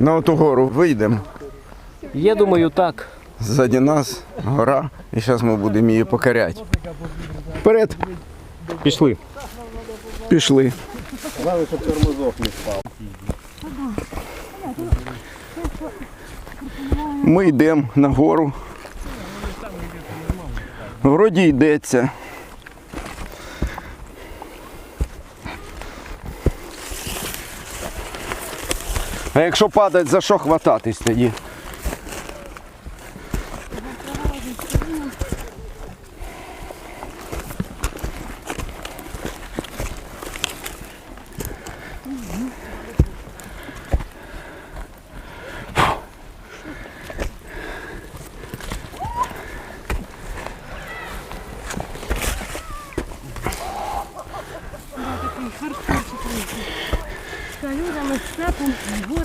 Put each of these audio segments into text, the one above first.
На оту гору вийдемо. Я думаю, так. Ззаді нас гора, і зараз ми будемо її покоряти. Вперед, Пішли. пішли. Ми йдемо на гору. Вроді йдеться. А якщо падать, за що хвататись тоді?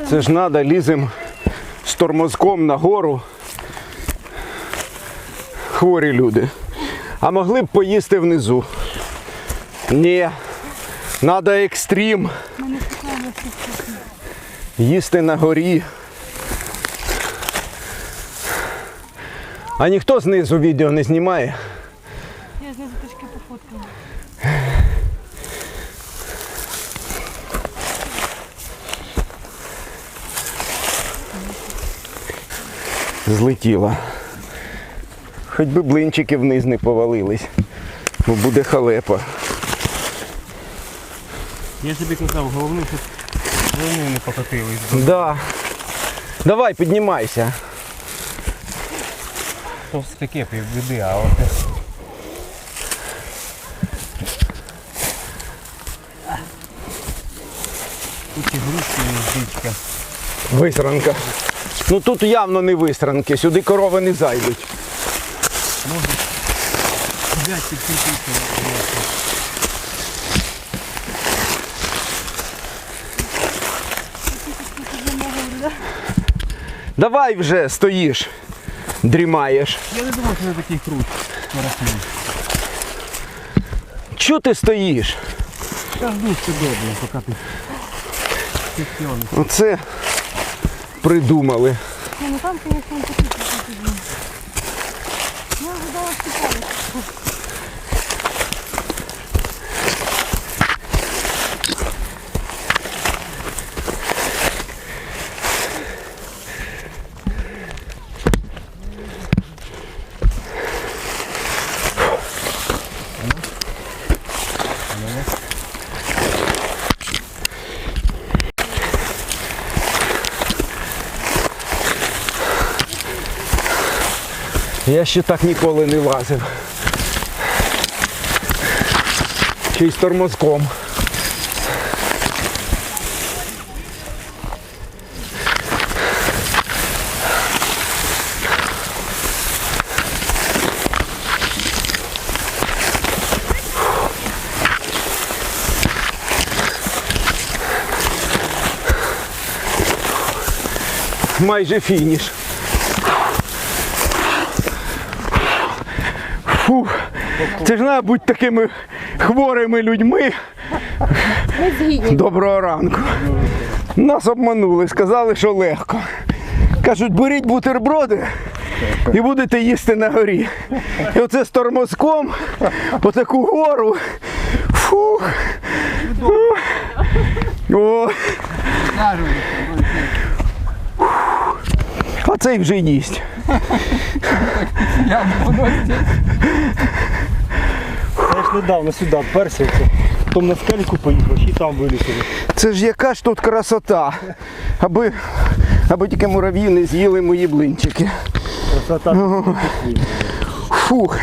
Це ж треба, лізем з тормозком на гору. Хворі люди. А могли б поїсти внизу. Ні. Треба екстрім. Їсти на горі. А ніхто знизу відео не знімає. Я знизу трішки пофоткала. Злетіла. Хоч би блинчики вниз не повалились, бо буде халепа. Я собі казав, головне, щоб вони не покотились. Да. Давай, піднімайся. То все таке півбіди, а от тут і грушки, і здичка. Висранка. Ну тут явно не висранки, сюди корови не зайдуть. Взять під кінцівку. Давай вже стоїш, дрімаєш. Я не думав, що це такий крут. Чого ти стоїш? Та жду все добре, поки ти. Оце придумали. Ну там, звісно, не такі красиві. Я ожидала, що палець. Я ще так ніколи не лазив. Й з тормозком. Майже фініш. Фух, це ж треба бути такими хворими людьми. Доброго ранку. Нас обманули, сказали, що легко. Кажуть, беріть бутерброди і будете їсти на горі. І оце з тормозком, по таку гору. Фух. О. А цей вже їсть. Я ж недавно сюди перся, потім на скельку поїхав, і там вилетіли. Це ж яка ж тут красота. Аби, аби тільки мурав'ї не з'їли мої блинчики. Красота. Фух.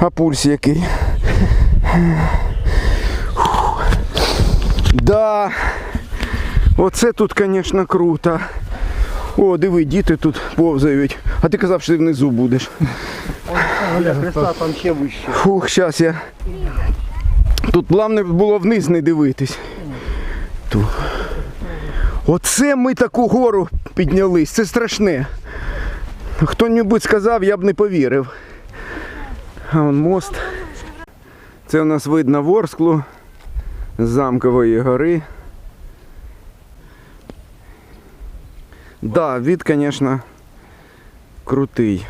А пульс який. Фух. Да. Оце тут, звісно, круто. О, диви, діти тут повзають. А ти казав, що ти внизу будеш. Оля, там ще вище. Фух, зараз я. Тут плавне було вниз не дивитись. Ту. Оце ми таку гору піднялись. Це страшне. Хто-небудь сказав, я б не повірив. А он мост. Це у нас видно Ворсклу з замкової гори. Да, від, звісно, крутий.